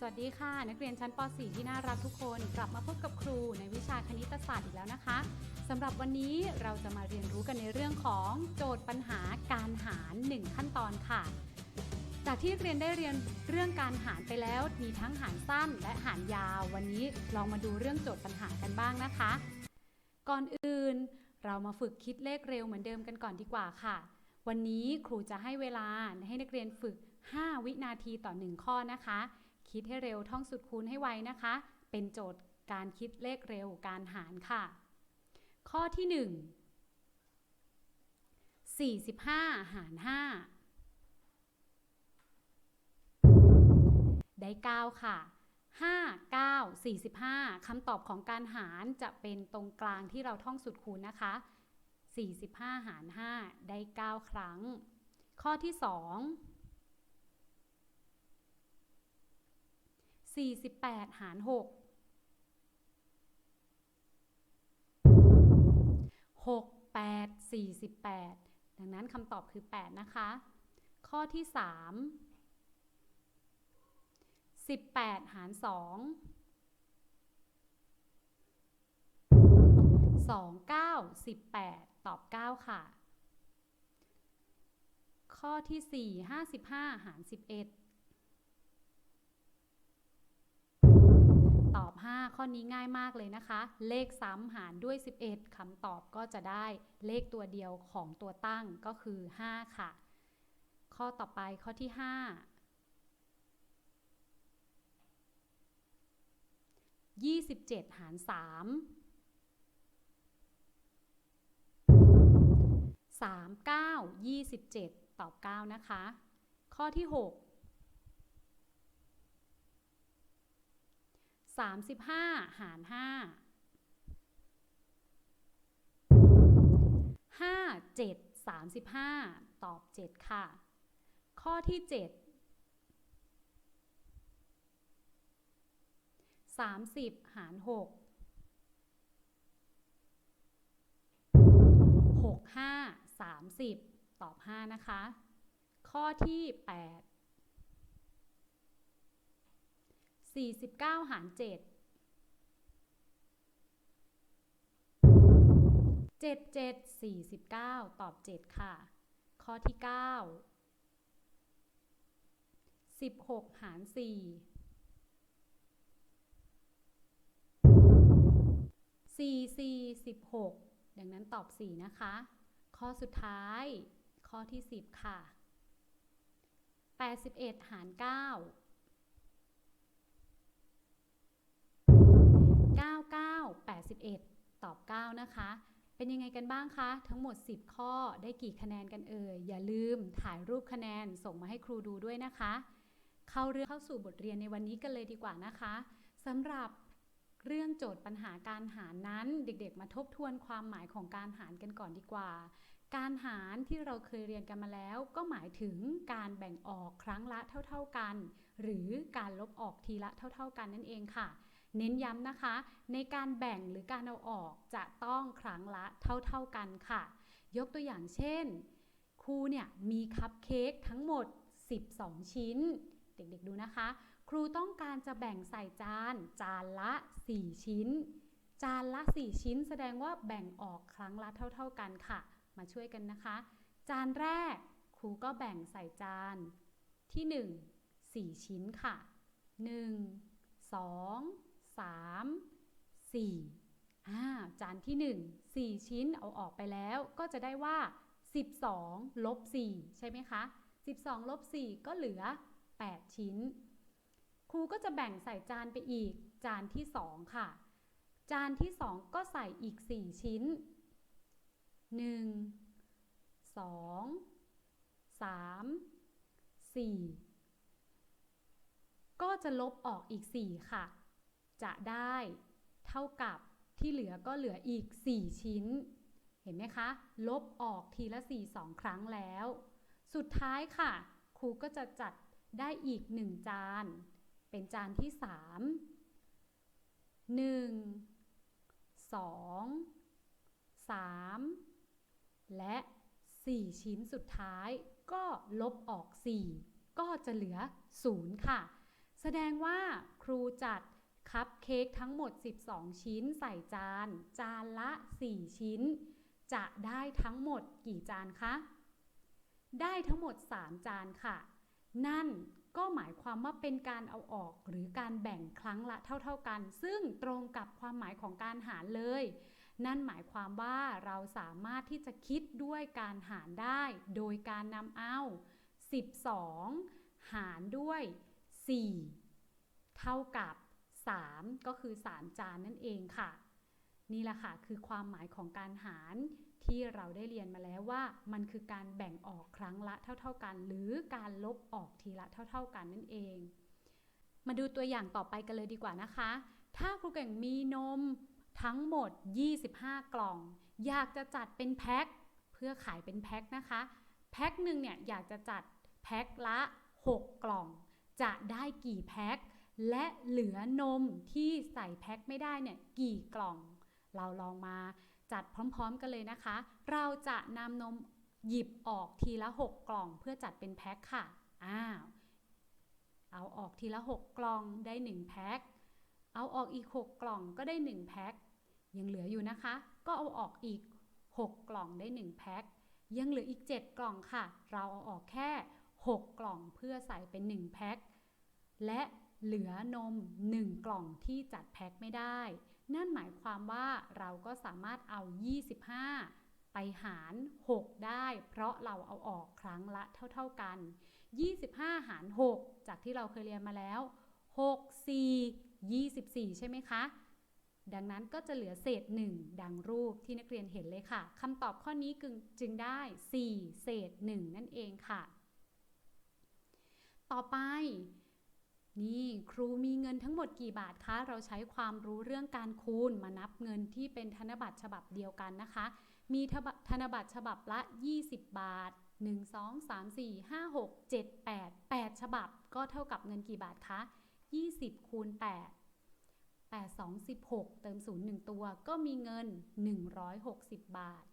สวัสดีค่ะ นักเรียนชั้นป .4 ที่น่ารักทุกคนกลับมาพบกับครูในวิชาคณิตศาสตร์อีกแล้วนะคะสำหรับวันนี้เราจะมาเรียนรู้กันในเรื่องของโจทย์ปัญหาการหาร 1 ขั้นตอนค่ะ จากที่เรียนได้เรียนเรื่องการหารไปแล้วมีทั้งหารสั้นและหารยาว วันนี้ลองมาดูเรื่องโจทย์ปัญหากันบ้างนะคะ ก่อนอื่น เรามาฝึกคิดเลขเร็วเหมือนเดิมกันก่อนดีกว่าค่ะ วันนี้ครูจะให้เวลาให้นักเรียนฝึก 5 วินาทีต่อ 1 ข้อนะคะ คิดให้เร็วท่องสุดคูณให้ไวนะคะ เป็นโจทย์การคิดเลขเร็วการหารค่ะ ข้อที่ 1 45 หาร 5 ได้ 9 ค่ะ 5 9 45คำตอบของการหารจะเป็นตรงกลางที่เราท่องสุดคูณนะคะ 45 หาร 5 ได้ 9 ครั้ง ข้อที่ 2 48 หาร 6 6 8 48 ดังนั้นคำตอบคือ 8 นะคะ ข้อที่ 3 18 หาร 2 2 9 18 ตอบ 9 ค่ะ ข้อที่ 4 55 หาร 11 ตอบ 5 ข้อนี้ง่ายมากเลยนะคะ เลขซ้ำหารด้วย 11คำตอบก็จะได้เลขตัวเดียวของตัวตั้งก็คือ 5 ค่ะ ข้อต่อไปข้อที่ 5 27 หาร 3 3 9 27 ตอบ 9 นะคะ ข้อที่ 6 35 หาร 5 5 7 35 ตอบ 7 ค่ะ ข้อที่ 7 30 หาร 6 6 5 30 ตอบ 5 นะคะ ข้อที่ 8 49 หาร 7 7 7 49 ตอบ 7 ค่ะ ข้อที่ 9 16 หาร 4 4 4 16 ดังนั้นตอบ 4 นะคะ ข้อสุดท้าย ข้อที่ 10 ค่ะ 81 หาร 9 99 81 ตอบ 9 นะคะ เป็นยังไงกันบ้างคะ ทั้งหมด 10 ข้อได้กี่คะแนนกันเอ่ย อย่าลืมถ่ายรูปคะแนนส่งมาให้ครูดูด้วยนะคะ เข้าเรื่องเข้าสู่บทเรียนในวันนี้กันเลยดีกว่านะคะสำหรับเรื่องโจทย์ปัญหาการหารนั้นเด็กๆ มาทบทวนความหมายของการหารกันก่อนดีกว่า การหารที่เราเคยเรียนกันมาแล้ว ก็หมายถึงการแบ่งออกครั้งละเท่า ๆกัน หรือการลบออกทีละเท่า ๆ กันนั่นเองค่ะ เน้นย้ำนะคะ ในการแบ่งหรือการเอาออกจะต้องครั้งละเท่าๆกันค่ะ ยกตัวอย่างเช่น ครูเนี่ยมีคัพเค้กทั้งหมด 12 ชิ้น เด็กๆดูนะคะ ครูต้องการจะแบ่งใส่จาน จานละ 4 ชิ้น จานละ 4 ชิ้น แสดงว่าแบ่งออกครั้งละเท่า ๆกันค่ะ มาช่วยกันนะคะ จานแรกครูก็แบ่งใส่จานที่ 1 4 ชิ้นค่ะ 1 2 3 4อ่าจานที่1 4ชิ้นเอาออกไปแล้วก็จะได้ว่า 12ลบ4ใช่ไหมคะ 12ลบ4ก็เหลือ 8 ชิ้น ครูก็จะแบ่งใส่จานไปอีก จานที่ 2 ค่ะ จานที่ 2 ก็ใส่อีก 4 ชิ้น 1 2 3 4 ก็จะลบออกอีก 4 ค่ะ จะได้เท่ากับที่เหลือก็เหลืออีก 4 ชิ้น เห็นไหมคะ ลบออกทีละ 4 2 ครั้งแล้ว สุดท้ายค่ะ ครูก็จะจัดได้อีก 1 จาน เป็นจานที่ 3 1 2 3 และ 4 ชิ้นสุดท้ายก็ลบออก 4 ก็จะเหลือ 0 ค่ะ แสดงว่าครูจัด คัพเค้กทั้งหมด 12 ชิ้นใส่จาน จานละ 4 ชิ้น จะได้ทั้งหมดกี่จานคะ ได้ทั้งหมด 3 จานค่ะ นั่นก็หมายความว่าเป็นการเอาออกหรือการแบ่งครั้งละเท่า ๆกัน ซึ่งตรงกับความหมายของการหารเลย นั่นหมายความว่าเราสามารถที่จะคิดด้วยการหารได้ โดยการนำเอา 12 หารด้วย 4 เท่ากับ 3 ก็คือ 3 จานนั่นเองค่ะ นี่แหละค่ะคือความหมายของการหารที่เราได้เรียนมาแล้วว่า มันคือการแบ่งออกครั้งละเท่า ๆกัน หรือการลบออกทีละเท่า ๆกันนั่นเอง มาดูตัวอย่างต่อไปกันเลยดีกว่านะคะ ถ้าครูเก่งมีนมทั้งหมด 25 กล่อง อยากจะจัดเป็นแพ็คเพื่อขายเป็นแพ็คนะคะ แพ็คหนึ่งเนี่ยอยากจะจัดแพ็คละ 6 กล่อง จะได้กี่แพ็ค และเหลือนมที่ใส่แพ็คไม่ได้เนี่ยกี่กล่อง เราลองมาจัดพร้อมๆกันเลยนะคะ เราจะนำนมหยิบออกทีละ 6 กล่องเพื่อจัดเป็นแพ็คค่ะ อ้าว เอาออกทีละ 6 กล่องได้ 1 แพ็ค เอาออกอีก 6 กล่องก็ได้ 1 แพ็ค ยังเหลืออยู่นะคะ ก็เอาออกอีก 6 กล่องได้ 1 แพ็ค ยังเหลืออีก 7 กล่องค่ะ เราเอาออกแค่ 6 กล่องเพื่อใส่เป็น 1 แพ็ค และ เหลือนม 1 กล่องที่จัดแพ็คไม่ได้ นั่นหมายความว่าเราก็สามารถเอา 25 ไปหาร 6 ได้ เพราะเราเอาออกครั้งละเท่า ๆกัน 25 หาร 6 จากที่เราเคยเรียนมาแล้ว 6 4 24 ใช่ไหมคะ ดังนั้นก็จะเหลือเศษ 1 ดังรูปที่นักเรียนเห็นเลยค่ะคำตอบข้อนี้จึงได้ 4 เศษ 1 นั่นเองค่ะ ต่อไป นี่ครูมีเงินทั้งหมดกี่บาทคะ เราใช้ความรู้เรื่องการคูณมานับเงินที่เป็นธนบัตรฉบับเดียวกันนะคะ มีธนบัตรฉบับละ 20 บาท 1 2 3 4 5 6 7 8 8 ฉบับ ก็เท่ากับเงินกี่บาทคะ 20 คูณ 8 8 2 16 เติม0 1 ตัว ก็มีเงิน 160 บาท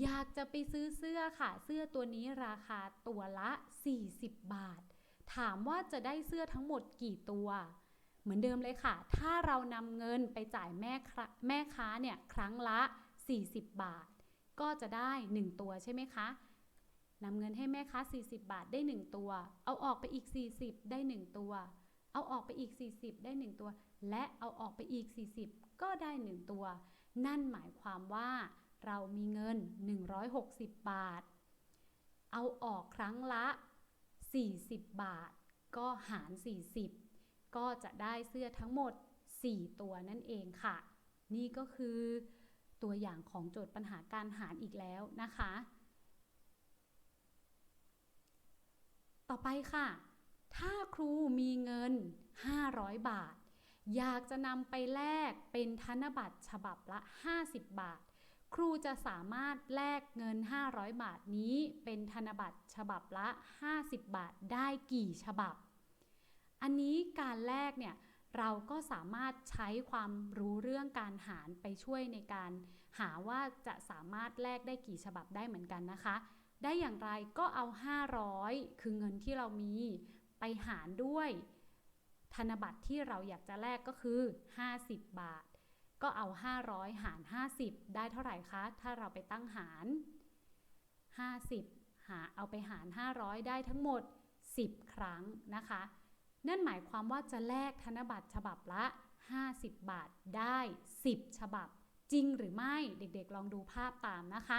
อยากจะไปซื้อเสื้อค่ะ เสื้อตัวนี้ราคาตัวละ 40 บาท ถามว่าจะได้เสื้อทั้งหมดกี่ตัว เหมือนเดิมเลยค่ะ ถ้าเรานำเงินไปจ่ายแม่แม่ค้าเนี่ยครั้งละ 40 บาท ก็จะได้ 1 ตัวใช่ไหมคะนำเงินให้แม่ค้า 40 บาทได้ 1 ตัว เอาออกไปอีก 40 ได้ 1 ตัว เอาออกไปอีก 40 ได้ 1 ตัว และเอาออกไปอีก 40 ก็ได้ 1 ตัว นั่นหมายความว่าเรามีเงิน 160 บาท เอาออกครั้งละ 40 บาท ก็หาร 40 ก็จะได้เสื้อทั้งหมด 4 ตัวนั่นเองค่ะ นี่ก็คือตัวอย่างของโจทย์ปัญหาการหารอีกแล้วนะคะ ต่อไปค่ะ ถ้าครูมีเงิน 500 บาท อยากจะนำไปแลกเป็นธนบัตรฉบับละ 50 บาท ครูจะสามารถแลกเงิน 500 บาทนี้เป็นธนบัตรฉบับละ 50 บาทได้กี่ฉบับ อันนี้การแลกเนี่ยเราก็สามารถใช้ความรู้เรื่องการหารไปช่วยในการ หาว่าจะสามารถแลกได้กี่ฉบับได้เหมือนกันนะคะ ได้อย่างไรก็เอา 500 คือเงินที่เรามีไปหารด้วย ธนบัตรที่เราอยากจะแลกก็คือ 50 บาท ก็เอา 500 หาร 50 ได้เท่าไหร่คะ ถ้าเราไปตั้งหาร 50 หาเอาไปหาร 500 ได้ทั้งหมด 10 ครั้งนะคะ นั่นหมายความว่าจะแลกธนบัตรฉบับละ 50 บาทได้ 10 ฉบับ จริงหรือไม่เด็กๆ ลองดูภาพตามนะคะ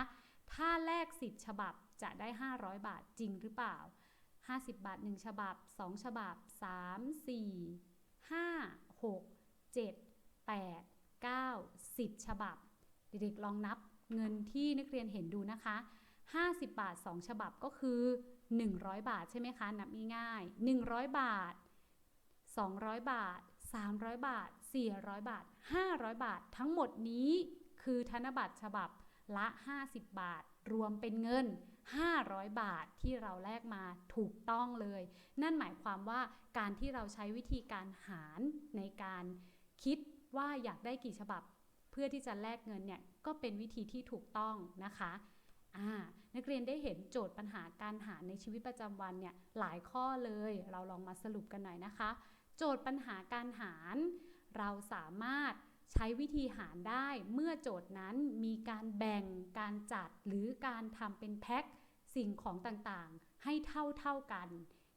ถ้าแลก 10 ฉบับจะได้ 500 บาทจริงหรือเปล่า 50 บาท 1 ฉบับ 2 ฉบับ 3 4 5 6 7 8 9 10 ฉบับ เด็กๆลองนับเงินที่นักเรียนเห็นดูนะคะ 50 บาท 2 ฉบับก็คือ 100 บาทใช่ไหมคะ นับง่ายๆ100 บาท 200 บาท 300 บาท 400 บาท 500 บาท ทั้งหมดนี้คือธนบัตรฉบับละ 50 บาท รวมเป็นเงิน 500 บาทที่เราแลกมาถูกต้องเลย นั่นหมายความว่าการที่เราใช้วิธีการหารในการคิด ว่าอยากได้กี่ฉบับ เพื่อที่จะแลกเงินเนี่ยก็เป็นวิธีที่ถูกต้องนะคะนักเรียนได้เห็นโจทย์ปัญหาการหารในชีวิตประจำวันเนี่ยหลายข้อเลย เราลองมาสรุปกันหน่อยนะคะ โจทย์ปัญหาการหาร เราสามารถใช้วิธีหารได้เมื่อโจทย์นั้นมีการแบ่งการจัดหรือการทำเป็นแพ็คสิ่งของต่างๆ ให้เท่าเท่าๆกัน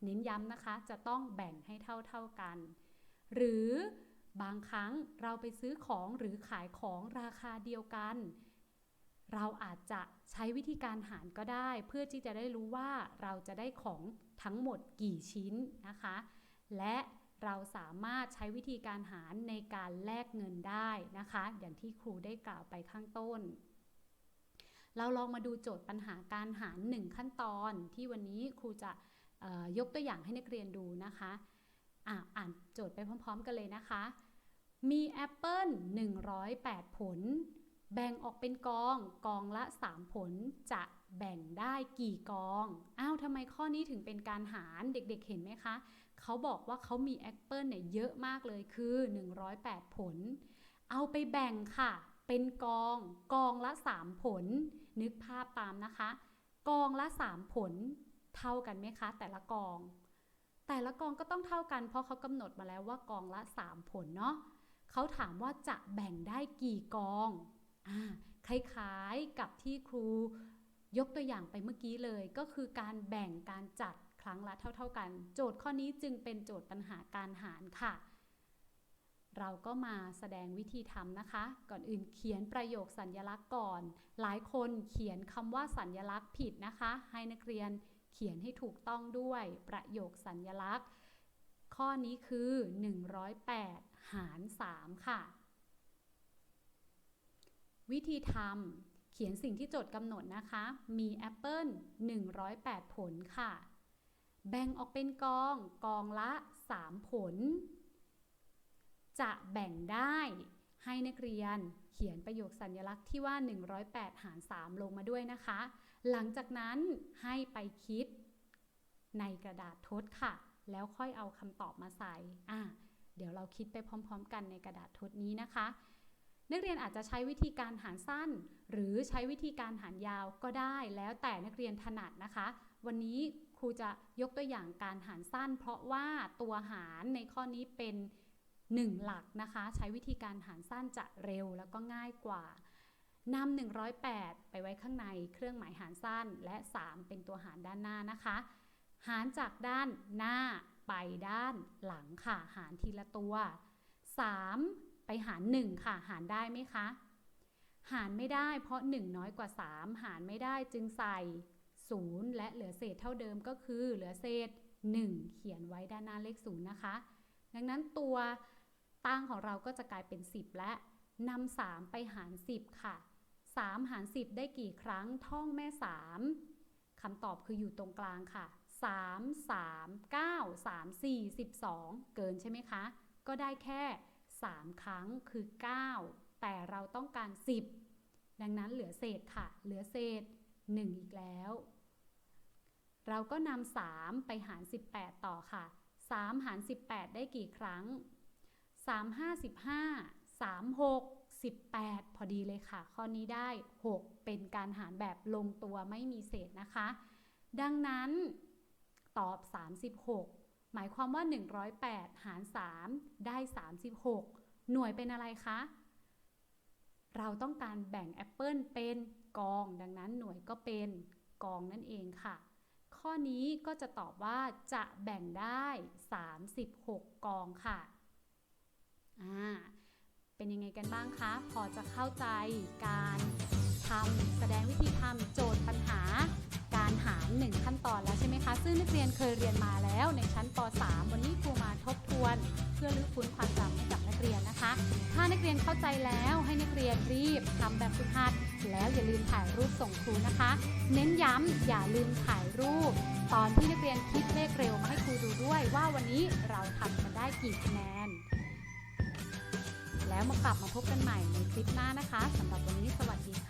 เน้นย้ำนะคะจะต้องแบ่งให้เท่าเท่าๆกัน หรือ บางครั้งเราไปซื้อของหรือขายของราคาเดียวกัน เราอาจจะใช้วิธีการหารก็ได้ เพื่อที่จะได้รู้ว่าเราจะได้ของทั้งหมดกี่ชิ้นนะคะ และเราสามารถใช้วิธีการหารในการแลกเงินได้นะคะ อย่างที่ครูได้กล่าวไปข้างต้น เราลองมาดูโจทย์ปัญหาการหาร 1 ขั้นตอนที่วันนี้ครูจะยกตัวอย่างให้นักเรียนดูนะคะอ่านโจทย์ไปพร้อม ๆ กันเลยนะคะ มีแอปเปิล108 ผล แบ่งออกเป็นกอง กองละ 3 ผลจะแบ่งได้กี่กอง อ้าวทำไมข้อนี้ถึงเป็นการหารเด็กๆเห็นไหมคะ เขาบอกว่าเขามีแอปเปิลเนี่ยเยอะมากเลยคือ 108 ผล เอาไปแบ่งค่ะ เป็นกอง กองละ 3 ผล นึกภาพตามนะคะ กองละ 3 ผล เท่ากันไหมคะ แต่ละกอง แต่ละกองก็ต้องเท่ากัน เพราะเขากำหนดมาแล้วว่ากองละ 3 ผลเนาะ เขาถามว่าจะแบ่งได้กี่กองอคล้ายๆกับที่ครูยกตัวอย่างไปเมื่อกี้เลย ก็คือการแบ่งการจัดครั้งละเท่า ๆกัน โจทย์ข้อนี้จึงเป็นโจทย์ปัญหาการหารค่ะ เราก็มาแสดงวิธีทำนะคะ ก่อนอื่นเขียนประโยคสัญญลักษณ์ก่อน หลายคนเขียนคำว่าสัญญลักษณ์ผิดนะคะ ให้นักเรียนเขียนให้ถูกต้องด้วยประโยคสัญญลักษณ์ ข้อนี้คือ 108 หาร 3 ค่ะ วิธีทำเขียนสิ่งที่โจทย์กำหนดนะคะ มีแอปเปิล108 ผลค่ะ แบ่งออกเป็นกอง กองละ 3 ผล จะแบ่งได้ให้นักเรียนเขียนประโยคสัญลักษณ์ที่ว่า 108 หาร 3 ลงมาด้วยนะคะ หลังจากนั้นให้ไปคิดในกระดาษทดค่ะ แล้วค่อยเอาคำตอบมาใส่อะ เดี๋ยวเราคิดไปพร้อม ๆ กันในกระดาษทดนี้นะคะ นักเรียนอาจจะใช้วิธีการหารสั้น หรือใช้วิธีการหารยาวก็ได้ แล้วแต่นักเรียนถนัดนะคะ วันนี้ครูจะยกตัวอย่างการหารสั้น เพราะว่าตัวหารในข้อนี้เป็น 1 หลักนะคะ ใช้วิธีการหารสั้นจะเร็วแล้วก็ง่ายกว่านำ108 ไปไว้ข้างในเครื่องหมายหารสั้นและ 3 เป็นตัวหารด้านหน้านะคะ หารจากด้านหน้า ไปด้านหลังค่ะ หารทีละตัว 3 ไปหาร 1 ค่ะ หารได้ไหมคะ หารไม่ได้เพราะ 1 น้อยกว่า 3 หารไม่ได้จึงใส่ 0 และเหลือเศษเท่าเดิมก็คือเหลือเศษ 1 เขียนไว้ด้านหน้าเลข 0 นะคะ ดังนั้นตัวตั้งของเราก็จะกลายเป็น 10 และนำ3ไปหาร 10 ค่ะ 3 หาร 10 ได้กี่ครั้งท่องแม่ 3คำตอบคืออยู่ตรงกลางค่ะ 3 3 9 3 4 12 เกินใช่ไหมคะ ก็ได้แค่ 3 ครั้งคือ 9 แต่เราต้องการ 10 ดังนั้นเหลือเศษค่ะ เหลือเศษ 1 อีกแล้ว เราก็นำ3ไปหาร 18 ต่อค่ะ 3 หาร 18 ได้กี่ครั้ง 3 5 15 3 6 18 พอดีเลยค่ะ ข้อนี้ได้ 6 เป็นการหารแบบลงตัวไม่มีเศษนะคะ ดังนั้น ตอบ 36 หมายความว่า 108 หาร 3 ได้ 36 หน่วยเป็นอะไรคะ เราต้องการแบ่งแอปเปิลเป็นกอง ดังนั้นหน่วยก็เป็นกองนั่นเองค่ะ ข้อนี้ก็จะตอบว่าจะแบ่งได้ 36 กองค่ะอ่าเป็นยังไงกันบ้างคะ พอจะเข้าใจการทำแสดงวิธีทำโจทย์ปัญหา การหารหนึ่งขั้นตอนแล้วใช่ไหมคะ ซึ่งนักเรียนเคยเรียนมาแล้วในชั้นป .3 วันนี้ครูมาทบทวน เพื่อรื้อฟื้นความจำให้กับนักเรียนนะคะ ถ้านักเรียนเข้าใจแล้วให้นักเรียนรีบทำแบบฝึกหัด แล้วอย่าลืมถ่ายรูปส่งครูนะคะ เน้นย้ำอย่าลืมถ่ายรูป ตอนที่นักเรียนคิดเลขเร็วมาให้ครูดูด้วย ว่าวันนี้เราทำกันได้กี่คะแนน แล้วมากลับมาพบกันใหม่ในคลิปหน้านะคะสำหรับวันนี้สวัสดีค่ะ